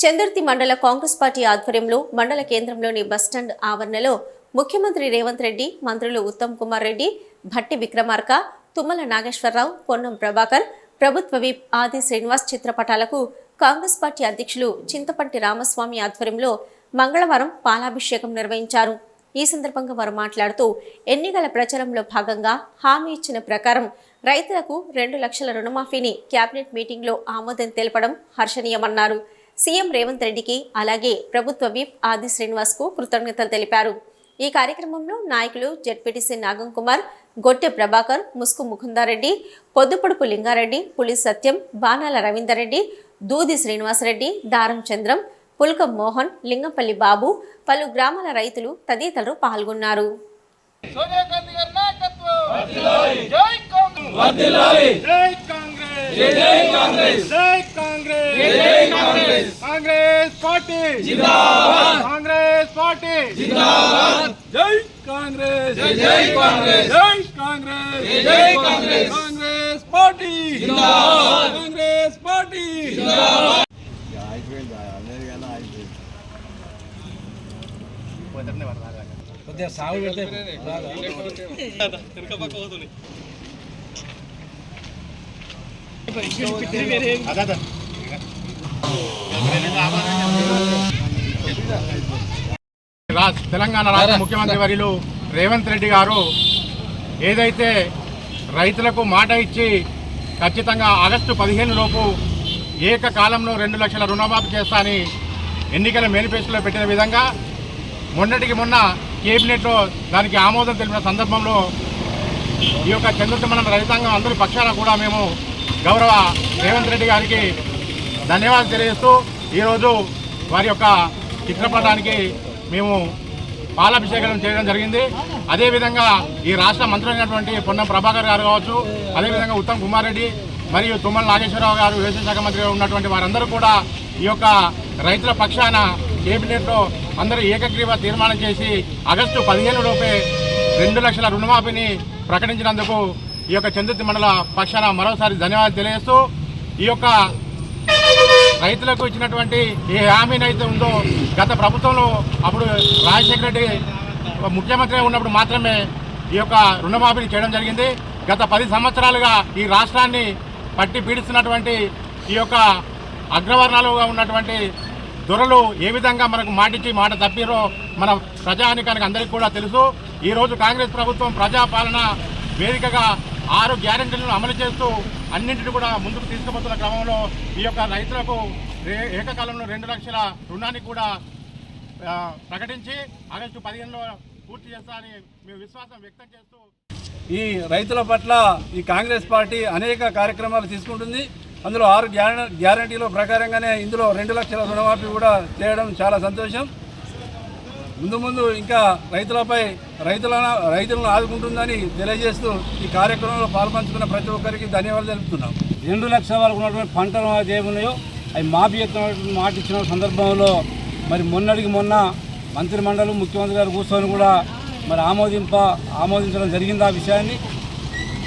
చందుర్తి మండల కాంగ్రెస్ పార్టీ ఆధ్వర్యంలో మండల కేంద్రంలోని బస్టాండ్ ఆవరణలో ముఖ్యమంత్రి రేవంత్ రెడ్డి మంత్రులు ఉత్తమ్ కుమార్ రెడ్డి భట్టి విక్రమార్క తుమ్మల నాగేశ్వరరావు పొన్నం ప్రభాకర్ ప్రభుత్వ విప్ ఆది శ్రీనివాస్ చిత్రపటాలకు కాంగ్రెస్ పార్టీ అధ్యక్షులు చింతపంటి రామస్వామి ఆధ్వర్యంలో మంగళవారం పాలాభిషేకం నిర్వహించారు. ఈ సందర్భంగా వారు మాట్లాడుతూ ఎన్నికల ప్రచారంలో భాగంగా హామీ ఇచ్చిన ప్రకారం రైతులకు రెండు లక్షల రుణమాఫీని కేబినెట్ మీటింగ్లో ఆమోదం తెలపడం హర్షణీయమన్నారు. సీఎం రేవంత్ రెడ్డికి అలాగే ప్రభుత్వ విప్ ఆది శ్రీనివాస్కు కృతజ్ఞతలు తెలిపారు. ఈ కార్యక్రమంలో నాయకులు జెడ్పీటీసీ నాగం కుమార్ గొట్టె ప్రభాకర్ ముస్కు ముకుందారెడ్డి పొద్దుపొడుపు లింగారెడ్డి పులి సత్యం బాణాల రవీందర్ రెడ్డి దూది శ్రీనివాసరెడ్డి దారం చంద్రం పుల్కం మోహన్ లింగంపల్లి బాబు పలు గ్రామాల రైతులు తదితరులు పాల్గొన్నారు. జై కాంగ్రెస్. జై కాంగ్రెస్ జై కాంగ్రెస్ జై కాంగ్రెస్ జై కాంగ్రెస్ కాంగ్రెస్ పార్టీ జిందాబాద్ కాంగ్రెస్ పార్టీ జిందాబాద్ జై కాంగ్రెస్ జై జై కాంగ్రెస్ జై కాంగ్రెస్ జై కాంగ్రెస్ కాంగ్రెస్ పార్టీ జిందాబాద్ కాంగ్రెస్ పార్టీ జిందాబాద్ కొద్దిగా సాగు పెడితే బాగా రాష్ట్ర తెలంగాణ రాష్ట్ర ముఖ్యమంత్రి వర్యులు రేవంత్ రెడ్డి గారు ఏదైతే రైతులకు మాట ఇచ్చి ఖచ్చితంగా ఆగస్టు పదిహేను లోపు ఏకకాలంలో రెండు లక్షల రుణమాఫీ చేస్తా అని ఎన్నికల మేనిఫెస్టోలో పెట్టిన విధంగా మొన్నటికి మొన్న కేబినెట్లో దానికి ఆమోదం తెలిపిన సందర్భంలో ఈ యొక్క చంద్రుతి మనం రైతాంగం అందరి పక్షాన కూడా మేము గౌరవ రేవంత్ రెడ్డి గారికి ధన్యవాదాలు తెలియజేస్తూ ఈరోజు వారి యొక్క చిత్రపటానికి మేము పాలాభిషేకం చేయడం జరిగింది. అదేవిధంగా ఈ రాష్ట్ర మంత్రులైనటువంటి పొన్నం ప్రభాకర్ గారు కావచ్చు అదేవిధంగా ఉత్తమ్ కుమార్ రెడ్డి మరియు తుమ్మల నాగేశ్వరరావు గారు వ్యవసాయ శాఖ మంత్రిగా ఉన్నటువంటి వారందరూ కూడా ఈ యొక్క రైతుల పక్షాన కేబినెట్లో అందరూ ఏకగ్రీవ తీర్మానం చేసి ఆగస్టు పదిహేను లోపే రెండు లక్షల రుణమాఫీని ప్రకటించినందుకు ఈ యొక్క చంద్రుతి మండల పక్షాన మరోసారి ధన్యవాదాలు తెలియజేస్తూ ఈ యొక్క రైతులకు ఇచ్చినటువంటి ఏ హామీనైతే ఉందో గత ప్రభుత్వంలో అప్పుడు రాజశేఖర రెడ్డి ముఖ్యమంత్రి ఉన్నప్పుడు మాత్రమే ఈ యొక్క రుణమాఫీని చేయడం జరిగింది. గత పది సంవత్సరాలుగా ఈ రాష్ట్రాన్ని పట్టి పీడిస్తున్నటువంటి ఈ యొక్క అగ్రవర్ణాలుగా ఉన్నటువంటి దొరలు ఏ విధంగా మనకు మాటిచ్చి మాట తప్పిరో మన ప్రజానికానికి అందరికీ కూడా తెలుసు. ఈరోజు కాంగ్రెస్ ప్రభుత్వం ప్రజాపాలన వేదికగా ఆరు గ్యారెంటీలను అమలు చేస్తూ అన్నింటిని కూడా ముందుకు తీసుకుపోతున్న క్రమంలో ఈ యొక్క రైతులకు ఏకకాలంలో రెండు లక్షల రుణాన్ని కూడా ప్రకటించి ఆగస్టు పదిహేనులో పూర్తి చేస్తారని మేము విశ్వాసం వ్యక్తం చేస్తూ ఈ రైతుల పట్ల ఈ కాంగ్రెస్ పార్టీ అనేక కార్యక్రమాలు తీసుకుంటుంది. అందులో ఆరు గ్యార గ్యారంటీల ప్రకారంగానే ఇందులో రెండు లక్షల రుణమాఫీ కూడా చేయడం చాలా సంతోషం. ముందు ముందు ఇంకా రైతులపై రైతుల రైతులను ఆదుకుంటుందని తెలియజేస్తూ ఈ కార్యక్రమంలో పాల్పంచుకున్న ప్రతి ఒక్కరికి ధన్యవాదాలు తెలుపుతున్నాం. రెండు లక్షల వరకు ఉన్నటువంటి పంటలు ఏమున్నాయో అవి మాఫీ ఎత్తున్నటువంటి మాట ఇచ్చిన సందర్భంలో మరి మొన్నటికి మొన్న మంత్రి మండలి ముఖ్యమంత్రి గారు కూర్చొని కూడా మరి ఆమోదింప ఆమోదించడం జరిగింది ఆ విషయాన్ని.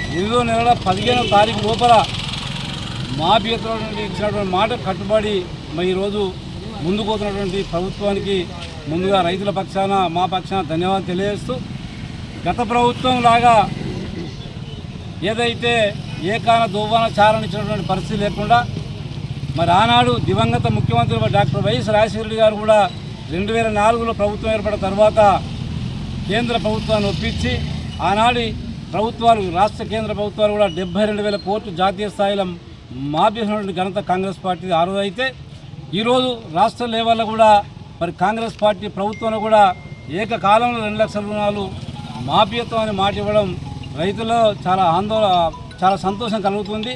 ఎనిమిదో నెలల పదిహేనవ తారీఖు లోపల మాఫీ ఎత్తున్నటువంటి ఇచ్చినటువంటి మాట కట్టుబడి మరి ఈరోజు ముందుకు పోతున్నటువంటి ప్రభుత్వానికి ముందుగా రైతుల పక్షాన మా పక్షాన ధన్యవాదాలు తెలియజేస్తూ గత ప్రభుత్వం లాగా ఏదైతే ఏకాన దువ్వాన చారణ ఇచ్చినటువంటి పరిస్థితి లేకుండా మరి ఆనాడు దివంగత ముఖ్యమంత్రి డాక్టర్ వైఎస్ రాజశేఖర రెడ్డి గారు కూడా రెండు వేల నాలుగులో ప్రభుత్వం ఏర్పడిన తర్వాత కేంద్ర ప్రభుత్వాన్ని ఒప్పించి ఆనాడి ప్రభుత్వాలు రాష్ట్ర కేంద్ర ప్రభుత్వాలు కూడా డెబ్బై రెండు వేల కోట్లు జాతీయ స్థాయిలో మాపినటువంటి ఘనత కాంగ్రెస్ పార్టీ ఆ రోజు అయితే ఈరోజు రాష్ట్ర లెవెల్లో కూడా మరి కాంగ్రెస్ పార్టీ ప్రభుత్వంలో కూడా ఏకకాలంలో రెండు లక్షల రుణాలు మాఫీయత్వం అని మాట ఇవ్వడం రైతుల్లో చాలా ఆందోళన చాలా సంతోషం కలుగుతుంది.